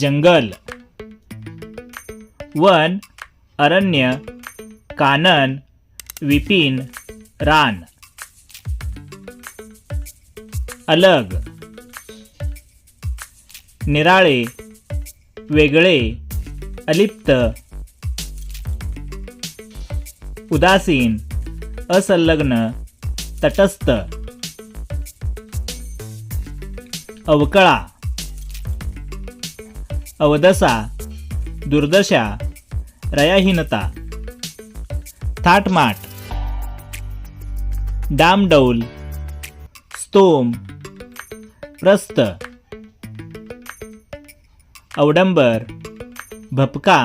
जंगल. One अरण्य कानन विपिन रान. अलग. निराळे वेगळे अलिप्त. उदासीन असंलग्न तटस्थ. अवकळा. अवदसा दुर्दशा रयाहीनता थाटमाट डामडौल स्तोम प्रस्त अवडंबर भपका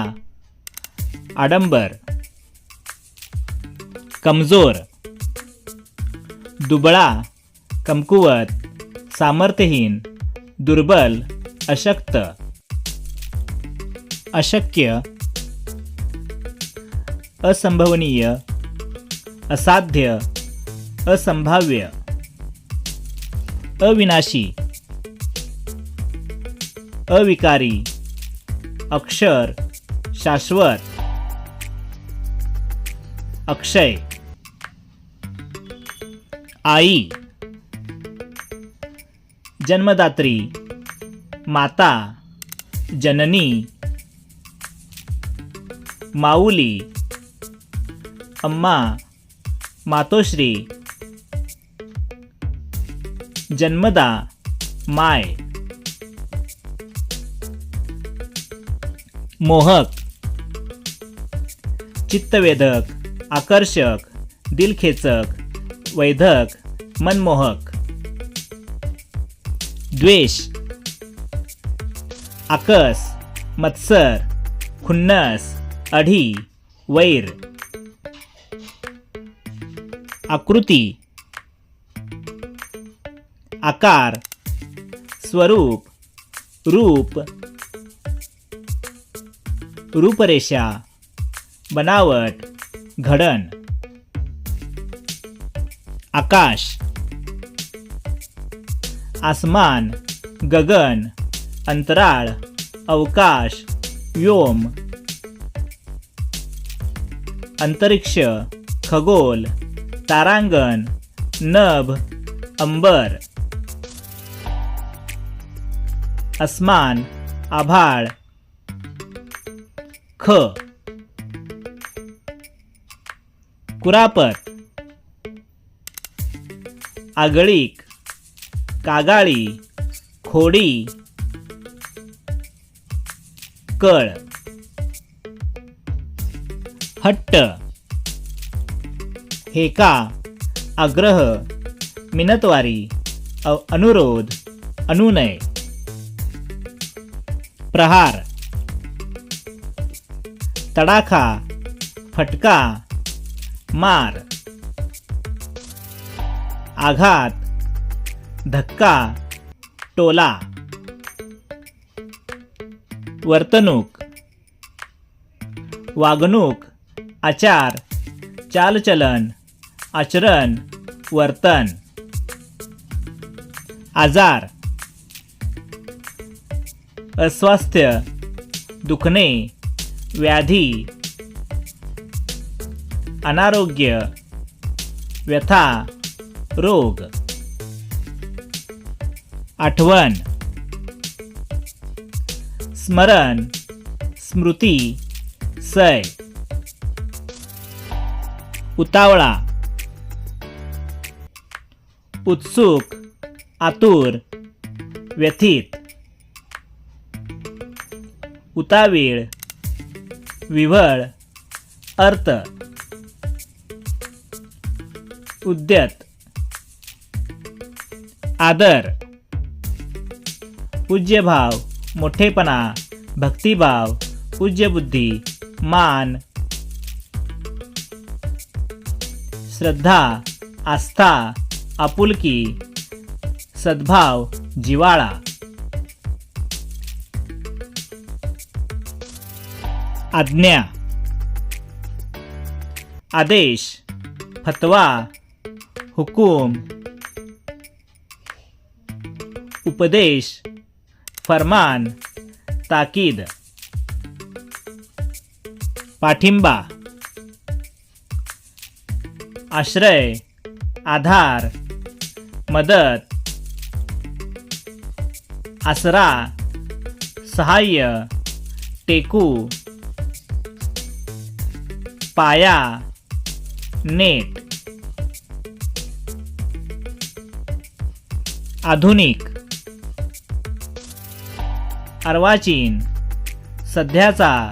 आडंबर कमजोर दुबळा कमकुवत सामर्थ्यहीन दुर्बल अशक्त. अशक्य असंभवनीय असाध्य असंभाव्य अविनाशी अविकारी अक्षर शाश्वत अक्षय आई जन्मदात्री माता जननी माऊली अम्मा मातोश्री जन्मदा माय मोहक चित्तवेधक आकर्षक दिलखेचक वैधक मनमोहक द्वेष आकस मत्सर खुन्नस अढी वैर. आकृती. आकार. स्वरूप. रूप. रूपरेषा. बनावट. घडण. आकाश. आसमान. गगन. अंतराळ. अवकाश. व्योम. अंतरिक्ष खगोल तारांगण नभ अंबर. अस्मान आभाळ. ख. कुरापत. आगळीक. कागाळी. खोडी. कळ. हट्ट. हेका आग्रह मिनतवारी अ- अनुरोध अनुनय. प्रहार. तडाखा फटका मार. आघात. धक्का टोला. वर्तणूक. वागणूक. आचार चालचलन आचरण वर्तन. आजार. अस्वास्थ्य दुखणे व्याधी. अनारोग्य व्यथा रोग. आठवण. स्मरण स्मृती सय. उतावळा. उत्सुक आतुर व्यथित. उतावीळ विव्हळ अर्थ. उद्यत. आदर. पूज्यभाव मोठेपणा भक्तिभाव पूज्यबुद्धी मान श्रद्धा आस्था आपुलकी सद्भाव जिवाळा. आज्ञा. आदेश. फतवा. हुकूम. उपदेश. फरमान. ताकीद. पाठिंबा. आश्रय आधार मदत आसरा सहाय्य टेकू पाया नेट. आधुनिक. अर्वाचीन. सध्याचा.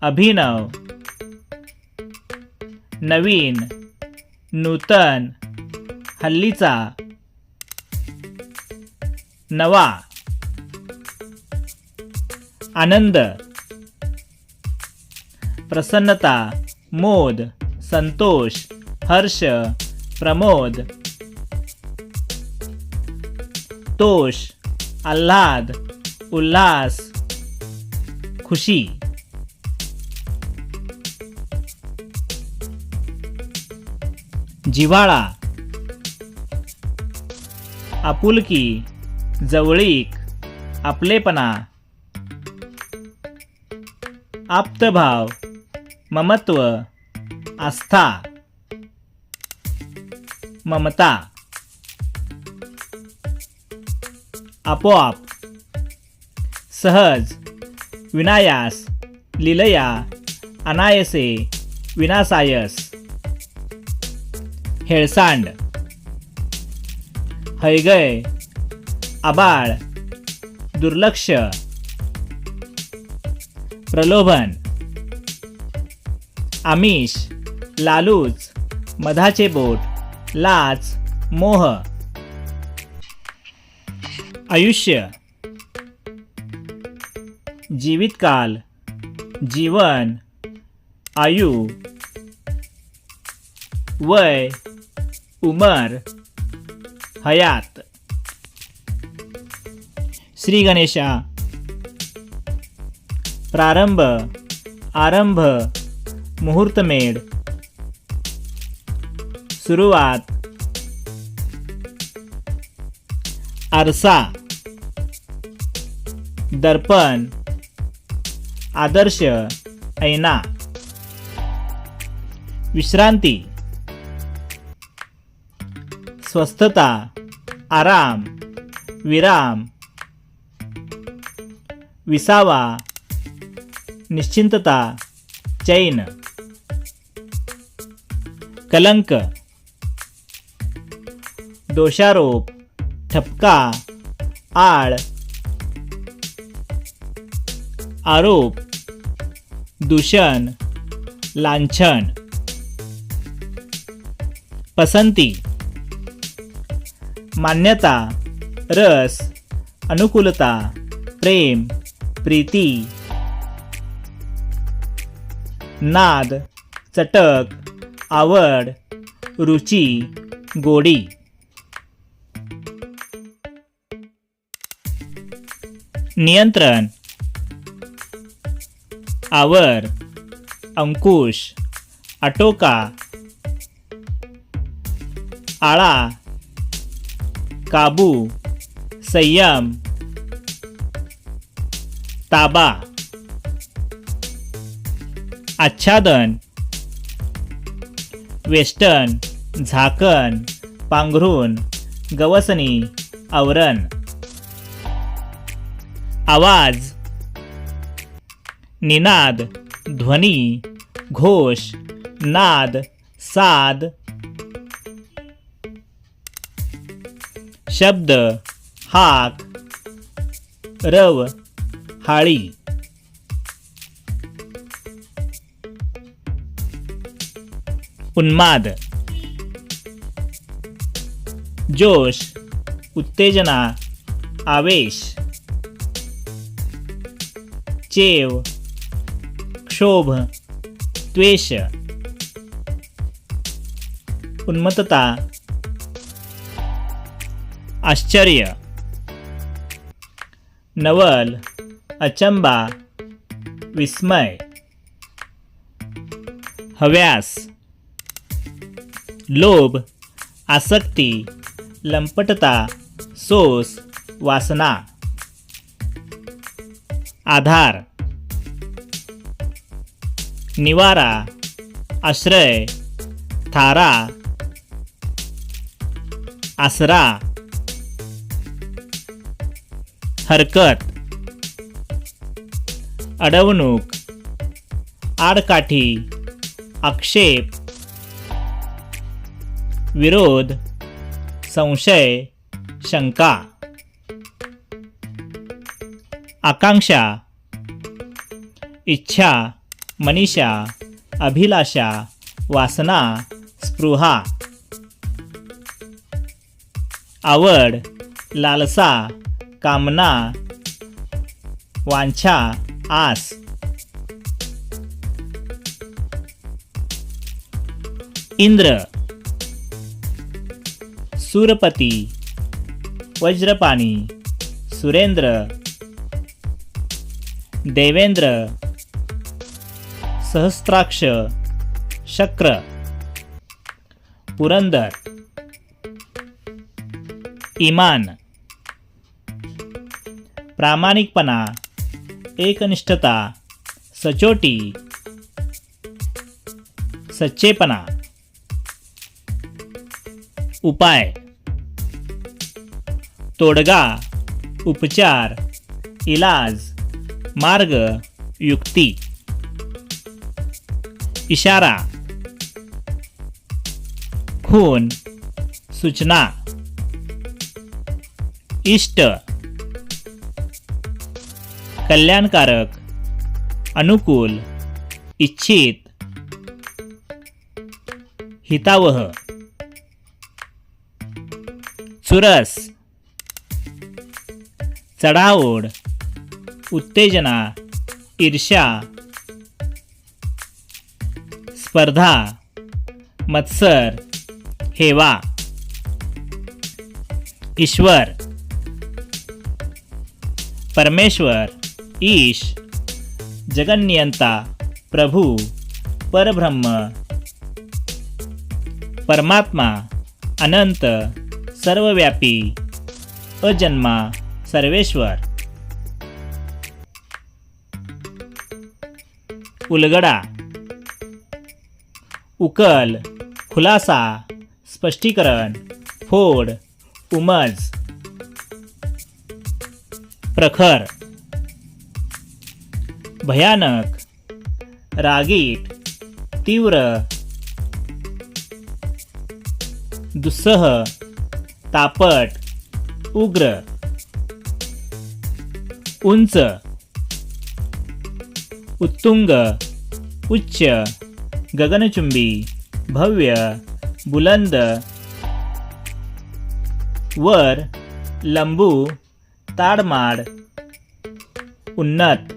अभिनव. नवीन. नूतन हल्लीचा नवा आनंद प्रसन्नता मोद संतोष हर्ष प्रमोद तोष आल्हाद उल्हास खुशी. जिव्हाळा आपुलकी जवळीक आपलेपणा आप्तभाव ममत्व आस्था ममता आपोआप सहज विनायास लीलया अनायसे विनासायस हेळसांड. हयगय आबाळ दुर्लक्ष. प्रलोभन. आमिष लालूच मधाचे बोट लाच मोह. आयुष्य. जीवितकाल. जीवन. आयु. वय. उमर हयात. श्री गणेशा. प्रारंभ आरंभ मुहूर्तमेढ. सुरुवात. आरसा. दर्पण. आदर्श ऐना. विश्रांती. स्वस्थता आराम विराम विसावा निश्चिंतता चैन कलंक दोषारोप ठपका आळ आरोप दूषण लांछन पसंती. मान्यता रस अनुकूलता प्रेम प्रीती. नाद चटक आवड रुची गोडी. नियंत्रण. आवर अंकुश आटोका. आळा. काबू संयम ताबा आच्छादन वेस्टर्न झाकण पांघरून गवसणी आवरण आवाज निनाद ध्वनी घोष नाद साद शब्द हाक रव हाळी. उन्माद. जोश उत्तेजना आवेश. चेव क्षोभ त्वेष उन्मत्तता. आश्चर्य. नवल अचंबा विस्मय. हव्यास. लोभ आसक्ती लंपटता सोस वासना. आधार. निवारा आश्रय थारा. आसरा. हरकत. अडवणूक. आडकाठी. आक्षेप. विरोध. संशय. शंका. आकांक्षा. इच्छा. मनीषा. अभिलाषा. वासना. स्पृहा. आवड. लालसा. कामना वांछा आस. इंद्र सूरपती वज्रपाणी सुरेंद्र. देवेंद्र सहस्त्राक्ष शक्र. पुरंदर इमान. प्रामाणिकपणा एकनिष्ठता सचोटी सच्चेपणा. उपाय. तोडगा उपचार इलाज मार्ग युक्ती. इशारा. खून सूचना. इष्ट. कल्याणकारक अनुकूल इच्छित हितावह चुरस चढाओढ उत्तेजना ईर्ष्या स्पर्धा मत्सर हेवा ईश्वर परमेश्वर ईश जगन्नियंता प्रभू परब्रह्म परमात्मा अनंत सर्वव्यापी अजन्मा सर्वेश्वर. उलगडा उकल खुलासा स्पष्टीकरण फोड उमज. प्रखर भयानक रागीट तीव्र दुस्सह तापट उग्र उंच उत्तुंग उच्च गगनचुंबी भव्य बुलंद वर लंबू ताडमाड उन्नत.